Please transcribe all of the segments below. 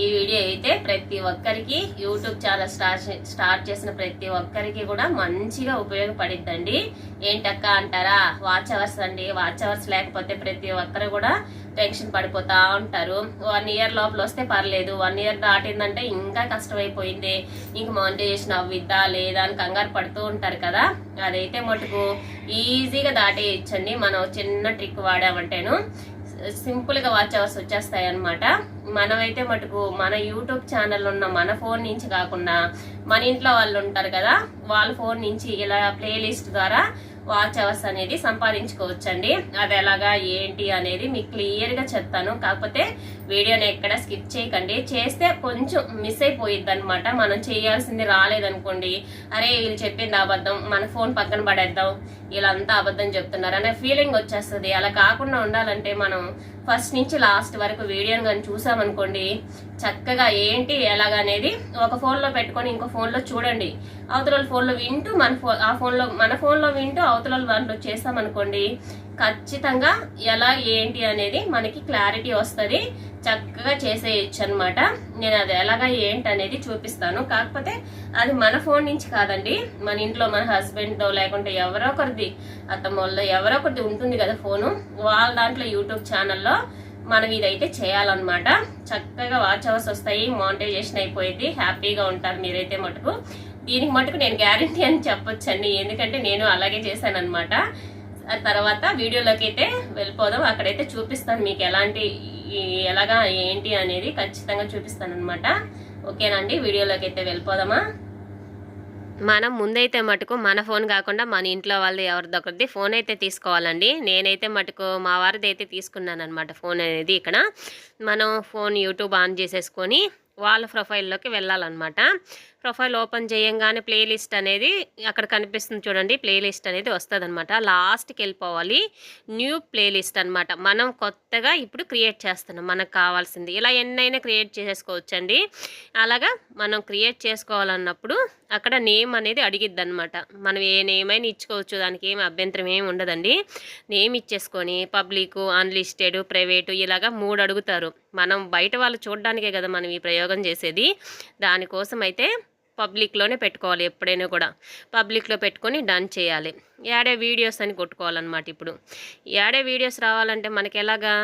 ఈ వీడియో అయితే ప్రతి ఒక్కరికి యూట్యూబ్ ఛానల్ స్టార్ట్ స్టార్ట్ చేసిన ప్రతి ఒక్కరికి కూడా మంచిగా ఉపయోగపడిద్దండి. ఏంటక్క అంటారా? వాచ్ అవర్స్ అండి. వాచ్ అవర్స్ లేకపోతే ప్రతి ఒక్కరు కూడా టెన్షన్ పడిపోతా ఉంటారు. వన్ ఇయర్ లోపల వస్తే పర్లేదు. వన్ ఇయర్ దాటిందంటే ఇంకా కష్టమైపోయింది. ఇంక మానిటైజేషన్ అవ్విద్దా లేదా అని కంగారు పడుతూ ఉంటారు కదా. అదైతే మటుకు ఈజీగా దాటేయచ్చండి. మనం చిన్న ట్రిక్ వాడామంటేను. సింపుల్గా వాచ్ అవర్స్ వచ్చేస్తాయి అనమాట మనమైతే మటుకు మన యూట్యూబ్ ఛానల్ ఉన్న మన ఫోన్ నుంచి కాకుండా మన ఇంట్లో వాళ్ళు ఉంటారు కదా వాళ్ళ ఫోన్ నుంచి ఇలా ప్లేలిస్ట్ ద్వారా వాచ్ అవర్స్ అనేది సంపాదించుకోవచ్చండి. అది ఎలాగా ఏంటి అనేది మీకు క్లియర్గా చెప్తాను. కాకపోతే వీడియోని ఎక్కడ స్కిప్ చేయకండి. చేస్తే కొంచెం మిస్ అయిపోయిద్ది అనమాట మనం చేయాల్సింది రాలేదనుకోండి. అరే వీళ్ళు చెప్పింది అబద్ధం. మన ఫోన్ పక్కన పడేద్దాం. వీళ్ళంతా అబద్ధం చెప్తున్నారు అనే ఫీలింగ్ వచ్చేస్తుంది. అలా కాకుండా ఉండాలంటే మనం ఫస్ట్ నుంచి లాస్ట్ వరకు వీడియోని కానీ చూసామనుకోండి చక్కగా ఏంటి ఎలాగనేది ఒక ఫోన్లో పెట్టుకొని ఇంకో ఫోన్లో చూడండి. అవతల ఫోన్లో వింటూ మన ఫో ఆ ఫోన్లో మన ఫోన్లో వింటూ అవతల దాంట్లో చేస్తామనుకోండి ఖచ్చితంగా ఎలా ఏంటి అనేది మనకి క్లారిటీ వస్తుంది. చక్కగా చేసేయచ్చు అనమాట నేను అది ఎలాగా ఏంటి అనేది చూపిస్తాను. కాకపోతే అది మన ఫోన్ నుంచి కాదండి. మన ఇంట్లో మన హస్బెండ్తో లేకుంటే ఎవరో ఒకరిది అత్తమ్మ వాళ్ళ ఎవరో ఒకరిది ఉంటుంది కదా ఫోను. వాళ్ళ దాంట్లో యూట్యూబ్ ఛానల్లో మనం ఇదైతే చేయాలన్నమాట. చక్కగా వాచ్ అవర్స్ వస్తాయి మానిటైజేషన్ అయిపోయింది హ్యాపీగా ఉంటారు మీరైతే మటుకు. దీనికి మటుకు నేను గ్యారంటీ అని చెప్పొచ్చండి. ఎందుకంటే నేను అలాగే చేశాను అనమాట తర్వాత వీడియోలోకి అయితే వెళ్ళిపోదాం. అక్కడైతే చూపిస్తాను మీకు ఎలాంటి ఎలాగా ఏంటి అనేది ఖచ్చితంగా చూపిస్తాను అనమాట ఓకేనండి వీడియోలోకి అయితే వెళ్ళిపోదామా? మనం ముందైతే మటుకు మన ఫోన్ కాకుండా మన ఇంట్లో వాళ్ళది ఎవరిది ఒకరిది ఫోన్ అయితే తీసుకోవాలండి. నేనైతే మటుకు మా వారిది అయితే తీసుకున్నాను అనమాట ఫోన్ అనేది ఇక్కడ. మనం ఫోన్ యూట్యూబ్ ఆన్ చేసేసుకొని వాళ్ళ ప్రొఫైల్లోకి వెళ్ళాలన్నమాట. ప్రొఫైల్ ఓపెన్ చేయంగానే ప్లేలిస్ట్ అనేది అక్కడ కనిపిస్తుంది చూడండి. ప్లేలిస్ట్ అనేది వస్తుంది అనమాట లాస్ట్కి వెళ్ళిపోవాలి. న్యూ ప్లేలిస్ట్ అనమాట మనం కొత్తగా ఇప్పుడు క్రియేట్ చేస్తున్నాం. మనకు కావాల్సింది. ఇలా ఎన్నైనా క్రియేట్ చేసేసుకోవచ్చండి. అలాగా మనం క్రియేట్ చేసుకోవాలన్నప్పుడు అక్కడ నేమ్ అనేది అడిగిద్ది అనమాట మనం ఏ నేమ్ అయినా ఇచ్చుకోవచ్చు. దానికి ఏమి అభ్యంతరం ఏమి ఉండదండి. నేమ్ ఇచ్చేసుకొని పబ్లిక్ అన్లిస్టెడ్ ప్రైవేటు ఇలాగా మూడు అడుగుతారు. మనం బయట వాళ్ళు చూడడానికే కదా మనం ఈ ప్రయోగం చేసేది. దానికోసం అయితే పబ్లిక్లోనే పెట్టుకోవాలి ఎప్పుడైనా కూడా. పబ్లిక్లో పెట్టుకొని డన్ చేయాలి. యాడే వీడియోస్ అని కొట్టుకోవాలన్నమాట ఇప్పుడు. యాడే వీడియోస్ రావాలంటే మనకి ఎలాగా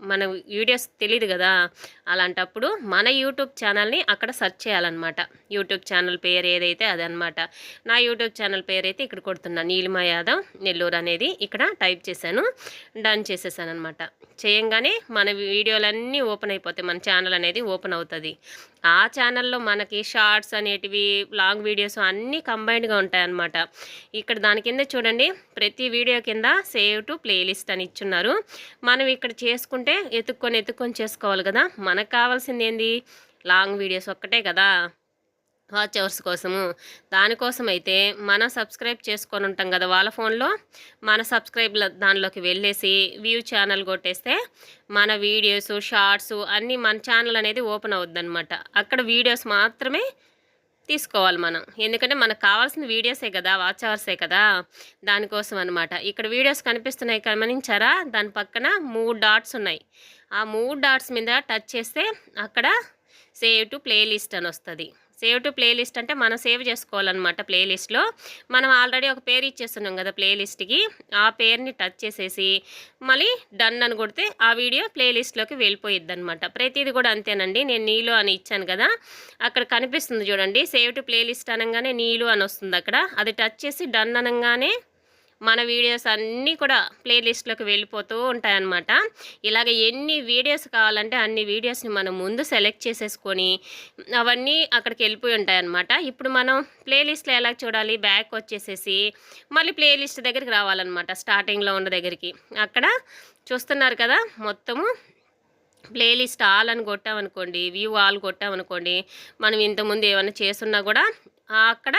మన వీడియోస్ తెలియదు కదా. అలాంటప్పుడు మన యూట్యూబ్ ఛానల్ని అక్కడ సెర్చ్ చేయాలన్నమాట. యూట్యూబ్ ఛానల్ పేరు ఏదైతే అదనమాట నా యూట్యూబ్ ఛానల్ పేరు అయితే ఇక్కడ కొడుతున్నా. నీలిమా యాదవ్ నెల్లూరు అనేది ఇక్కడ టైప్ చేశాను. డన్ చేసేసాను అనమాట చేయంగానే మన వీడియోలన్నీ ఓపెన్ అయిపోతాయి మన ఛానల్ అనేది ఓపెన్ అవుతుంది. ఆ ఛానల్లో మనకి షార్ట్స్ అనేటివి లాంగ్ వీడియోస్ అన్నీ కంబైన్డ్గా ఉంటాయన్నమాట. ఇక్కడ దాని కింద చూడండి ప్రతి వీడియో కింద సేవ్ టు ప్లేలిస్ట్ అని ఇచ్చున్నారు. మనం ఇక్కడ చేసుకుంటే ఎత్తుక్కొని ఎత్తుక్కొని చేసుకోవాలి కదా. మనకు కావాల్సింది ఏంది లాంగ్ వీడియోస్ ఒక్కటే కదా? వాచ్ అవర్స్ కోసము. దానికోసం అయితే మనం సబ్స్క్రైబ్ చేసుకొని ఉంటాం కదా వాళ్ళ ఫోన్లో? మన సబ్స్క్రైబ్ దానిలోకి వెళ్ళేసి వ్యూ ఛానల్ కొట్టేస్తే మన వీడియోస్ షార్ట్స్ అన్నీ మన ఛానల్ అనేది ఓపెన్ అవుద్ది అక్కడ వీడియోస్ మాత్రమే తీసుకోవాలి మనం. ఎందుకంటే మనకు కావాల్సిన వీడియోసే కదా వాచ్ అవర్సే కదా? దానికోసం అనమాట ఇక్కడ వీడియోస్ కనిపిస్తున్నాయి గమనించారా? దాని పక్కన మూడు డాట్స్ ఉన్నాయి. ఆ మూడు డాట్స్ మీద టచ్ చేస్తే అక్కడ సేవ్ టు ప్లేలిస్ట్ అని వస్తుంది. సేవ్ టు ప్లేలిస్ట్ అంటే మనం సేవ్ చేసుకోవాలన్నమాట ప్లేలిస్ట్లో. మనం ఆల్రెడీ ఒక పేరు ఇచ్చేస్తున్నాం కదా ప్లేలిస్ట్కి. ఆ పేరుని టచ్ చేసేసి మళ్ళీ డన్ అని కొడితే ఆ వీడియో ప్లేలిస్ట్లోకి వెళ్ళిపోయిద్ది అనమాట ప్రతిదీ కూడా అంతేనండి. నేను నీళ్ళు అని ఇచ్చాను కదా. అక్కడ కనిపిస్తుంది చూడండి. సేవ్ టు ప్లేలిస్ట్ అనగానే నీళ్ళు అని వస్తుంది అక్కడ. అది టచ్ చేసి డన్ అనగానే మన వీడియోస్ అన్నీ కూడా ప్లేలిస్ట్లోకి వెళ్ళిపోతూ ఉంటాయన్నమాట. ఇలాగ ఎన్ని వీడియోస్ కావాలంటే అన్ని వీడియోస్ని మనం ముందు సెలెక్ట్ చేసేసుకొని అవన్నీ అక్కడికి వెళ్ళిపోయి ఉంటాయన్నమాట. ఇప్పుడు మనం ప్లేలిస్ట్లో ఎలా చూడాలి? బ్యాక్ వచ్చేసేసి మళ్ళీ ప్లేలిస్ట్ దగ్గరికి రావాలన్నమాట స్టార్టింగ్లో ఉన్న దగ్గరికి. అక్కడ చూస్తున్నారు కదా మొత్తము ప్లేలిస్ట్ ఆల్ అని కొట్టామనుకోండి వ్యూ ఆల్ కొట్టామనుకోండి మనం ఇంతకుముందు ఏమైనా చేస్తున్నా కూడా అక్కడ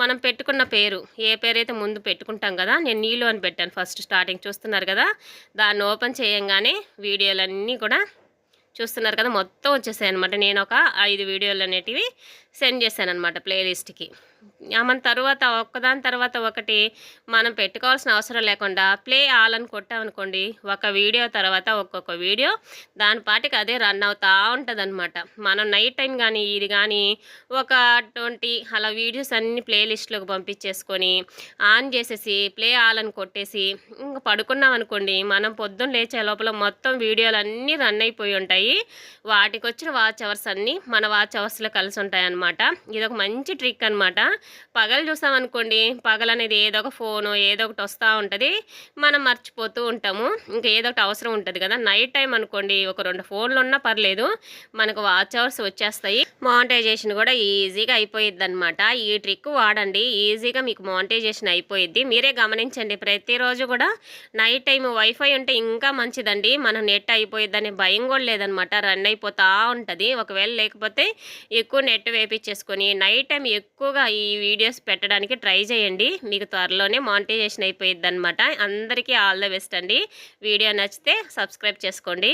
మనం పెట్టుకున్న పేరు ఏ పేరు అయితే ముందు పెట్టుకుంటాం కదా నేను నీళ్ళు అని పెట్టాను ఫస్ట్ స్టార్టింగ్. చూస్తున్నారు కదా దాన్ని ఓపెన్ చేయంగానే వీడియోలన్నీ కూడా చూస్తున్నారు కదా మొత్తం వచ్చేసాయి అనమాట నేను ఒక ఐదు వీడియోలు అనేటివి సెండ్ చేశాను అనమాట ప్లేలిస్ట్కి. మన తర్వాత ఒక్కదాని తర్వాత ఒకటి మనం పెట్టుకోవాల్సిన అవసరం లేకుండా ప్లే ఆల్ అని కొట్టామనుకోండి ఒక వీడియో తర్వాత ఒక్కొక్క వీడియో దాని పాటికి అదే రన్ అవుతూ ఉంటుంది అనమాట మనం నైట్ టైం కానీ ఇది కానీ ఒక ట్వంటీ అలా వీడియోస్ అన్ని ప్లేలిస్ట్లోకి పంపించేసుకొని ఆన్ చేసేసి ప్లే ఆల్ అని కొట్టేసి ఇంకా పడుకున్నాం అనుకోండి మనం పొద్దున్న లేచే లోపల మొత్తం వీడియోలు అన్నీ రన్ అయిపోయి ఉంటాయి. వాటికి వచ్చిన వాచ్ అవర్స్ అన్నీ మన వాచ్ అవర్స్లో కలిసి ఉంటాయి అనమాట ఇది ఒక మంచి ట్రిక్ అనమాట పగలు చూసామనుకోండి పగలు అనేది ఏదో ఒక ఫోను ఏదో ఒకటి వస్తూ ఉంటుంది. మనం మర్చిపోతూ ఉంటాము. ఇంకా ఏదో ఒకటి అవసరం ఉంటుంది కదా. నైట్ టైం అనుకోండి ఒక రెండు ఫోన్లు ఉన్నా పర్లేదు. మనకు వాచ్ అవర్స్ వచ్చేస్తాయి. మానిటైజేషన్ కూడా ఈజీగా అయిపోయిద్ది అనమాట ఈ ట్రిక్ వాడండి. ఈజీగా మీకు మానిటైజేషన్ అయిపోయిద్ది. మీరే గమనించండి. ప్రతిరోజు కూడా నైట్ టైం వైఫై ఉంటే ఇంకా మంచిదండి. మనం నెట్ అయిపోయిద్దని భయం కూడా లేదనమాట రన్ అయిపోతూ ఉంటుంది. ఒకవేళ లేకపోతే ఎక్కువ నెట్ చేపించేసుకొని నైట్ టైం ఎక్కువగా ఈ వీడియోస్ పెట్టడానికి ట్రై చేయండి. మీకు త్వరలోనే మానిటైజేషన్ అయిపోయిద్ది అనమాట అందరికీ ఆల్ ద బెస్ట్ అండి. వీడియో నచ్చితే సబ్స్క్రైబ్ చేసుకోండి.